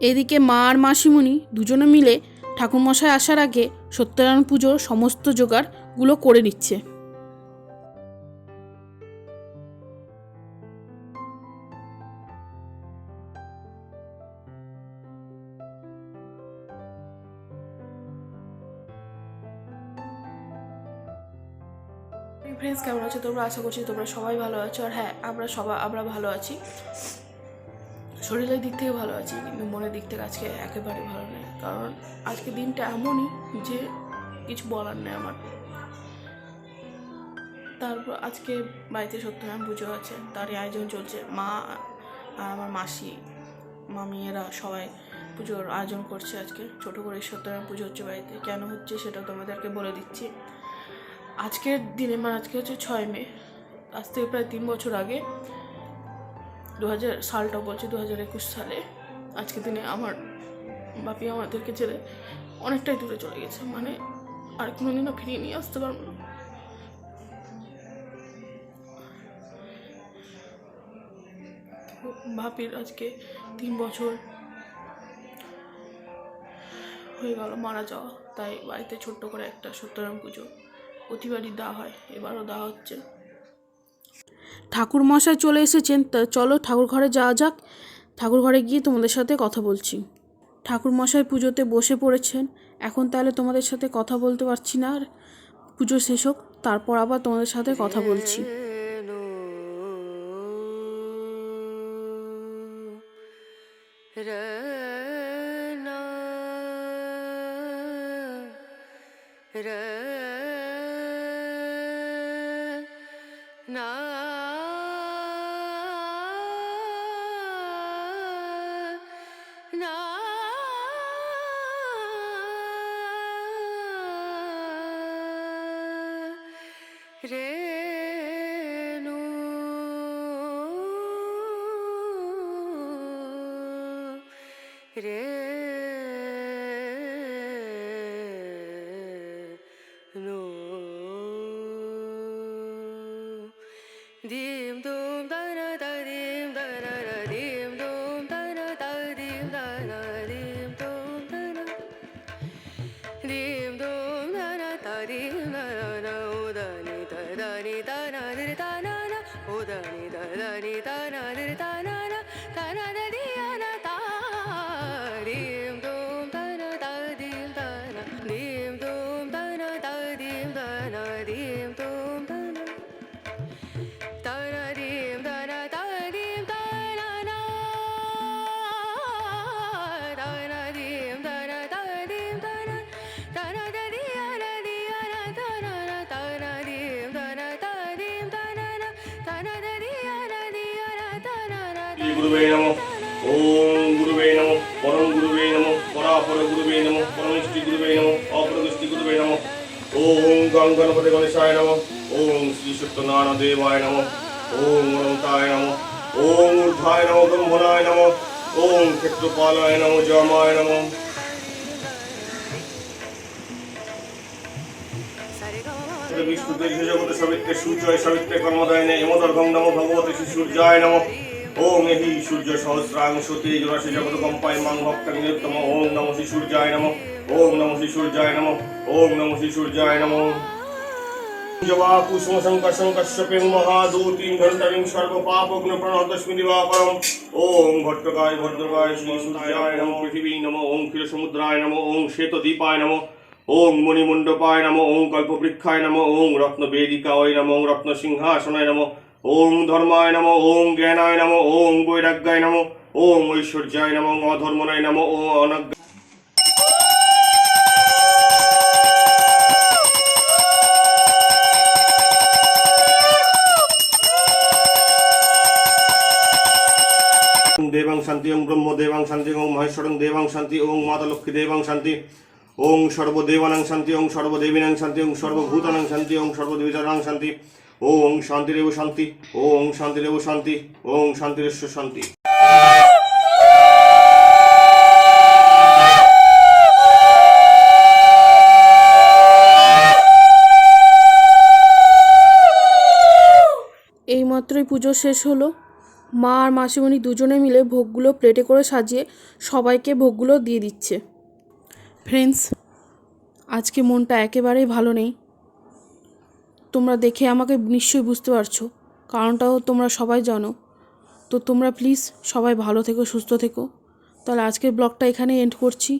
এদিকে মা আর মাসিমণি দুজনে মিলে ঠাকুরমশাই আসার আগে সত্যনারায়ণ পুজোর সমস্ত জোগাড়গুলো করে নিচ্ছে। ফ্রেন্ডস কেমন আছো তোমরা? আশা করছি তোমরা সবাই ভালো আছো। আর হ্যাঁ আমরা সবাই আমরা ভালো আছি। শরীরের দিক থেকে ভালো আছি, কিন্তু মনের দিক থেকে আজকে একেবারে ভালো নেই। কারণ আজকে দিনটা এমনই যে কিছু বলার নেই আমার। তারপর আজকে বাড়িতে সত্যনারায়ণ পুজো আছে, তারই আয়োজন চলছে। মা আর আমার মাসি মামি এরা সবাই পুজোর আয়োজন করছে আজকে। ছোটো করে সত্যনারায়ণ পুজো হচ্ছে বাড়িতে। কেন হচ্ছে সেটা তোমাদেরকে বলে দিচ্ছি। আজকের দিনে মানে আজকে হচ্ছে ছয় মে, আজ থেকে প্রায় তিন বছর আগে দু হাজার সালটা বলছি দু হাজার একুশ সালে। আজকের দিনে আমার বাপি আমাদেরকে ছেড়ে অনেকটাই দূরে চলে গেছে। মানে আর কোনো দিনও ফিরিয়ে নিয়ে আসতে পারব না। বাপির আজকে তিন বছর হয়ে গেল মারা যাওয়া। তাই বাড়িতে ছোট্ট করে একটা সত্যরাম পুজো। প্রতিবারই দেওয়া হয়। এবারও দেওয়া হচ্ছে। ঠাকুর মশাই চলে এসেছেন, তা চলো ঠাকুর ঘরে যাওয়া যাক। ঠাকুর ঘরে গিয়ে তোমাদের সাথে কথা বলছি। ঠাকুর মশাই পুজোতে বসে পড়েছেন। এখন তাহলে তোমাদের সাথে কথা বলতে পারছি না। আর পুজো শেষ হোক, তারপর আবার তোমাদের সাথে কথা বলছি। Rana രേനു രേ നോ ദീം ദൂം ദര ദീം ദര ദീം ദൂം ദര ദീം ദര ദീം ദൂം ദര ദീം ദൂം ദര ദീം শ্রী গুরুবে নম ওম গুরুবে নম পরম গুরুবে নম পরাপর গুরুবে নম পরমেষ্টি গুরুবে নম অপরদৃষ্টি গুরুবে নম ওম গং গণপতি গণেশায় নম ওম শ্রী সত্যনারায়ণ দেবায় নম ওম অনন্তায় নম ওম ঊর্ধ্বায় নম ব্রহ্মণায় নম ওম ক্ষেত্রপালায় নম জমায় নম sa re ga ma ma বিষ্ণুতে সবিত্রে সূর্যয় সবিত্রে কর্মদায়নে এমদর্গং নম ভগবতে শ্রী সূর্যায় নম ওম এহি সূর্য সহস্রাংশ তেজরাশি জগত কম্পায় মাং ভক্ত নিরুত্তম ওম নম শ্রী সূর্যায় নম। ওম নম শ্রী সূর্যায় নম। ওম নম শ্রী সূর্যায় নম। জবা কুসুম সংকর্ষণ কশ্যপেং মহাদূতিং ঘণ্টারিং সর্ব পাপগ্ন প্রণতস্মি দিবাকরম ওম ভট্টকায় ভদ্রকায় শ্রী সূর্যায় নম। পৃথিবী নম। ওম ক্ষীর সমুদ্রায় নম। ওম শ্বেত দীপায় নম। ওং মণিমণ্ডপায় নম। ওং কল্পবৃক্ষায় ওং ওং নম। ওং ধর্মায় নম, ওং জ্ঞানায় নম, ওং বৈরাগ্যায় নম, ওং ঐশ্বর্যায় নম অধর্মনায় নম, ও অনজ্ঞ দেবাং শান্তি, ওং ব্রহ্ম দেবাং শান্তি, ওং মহেশ্বরং দেবাং শান্তি, ওং মাতা লক্ষ্মী দেবাং শান্তি, ওং সর্বদেবানাং শান্তি, ওং সর্বদেবীনাং শান্তি, ওং সর্বভূতানাং শান্তি, ওং সর্বদেবিতানাং শান্তি ওং শান্তিরেব শান্তি, ওং শান্তিরেব শান্তি, ওং শান্তিরেশ্বর শান্তি। এইমাত্রই পুজো শেষ হলো। মা আর মাসিমণি দুজনে মিলে ভোগগুলো প্লেটে করে সাজিয়ে সবাইকে ভোগগুলো দিয়ে দিচ্ছে। ফ্রেন্ডস আজকে মনটা একেবারেই ভালো নেই। তোমরা দেখে আমাকে নিশ্চয়ই বুঝতে পারছ। কারণটাও তোমরা সবাই জানো। তো তোমরা প্লিজ সবাই ভালো থেকো, সুস্থ থেকো। তাহলে আজকের ব্লগটা এখানে এন্ড করছি।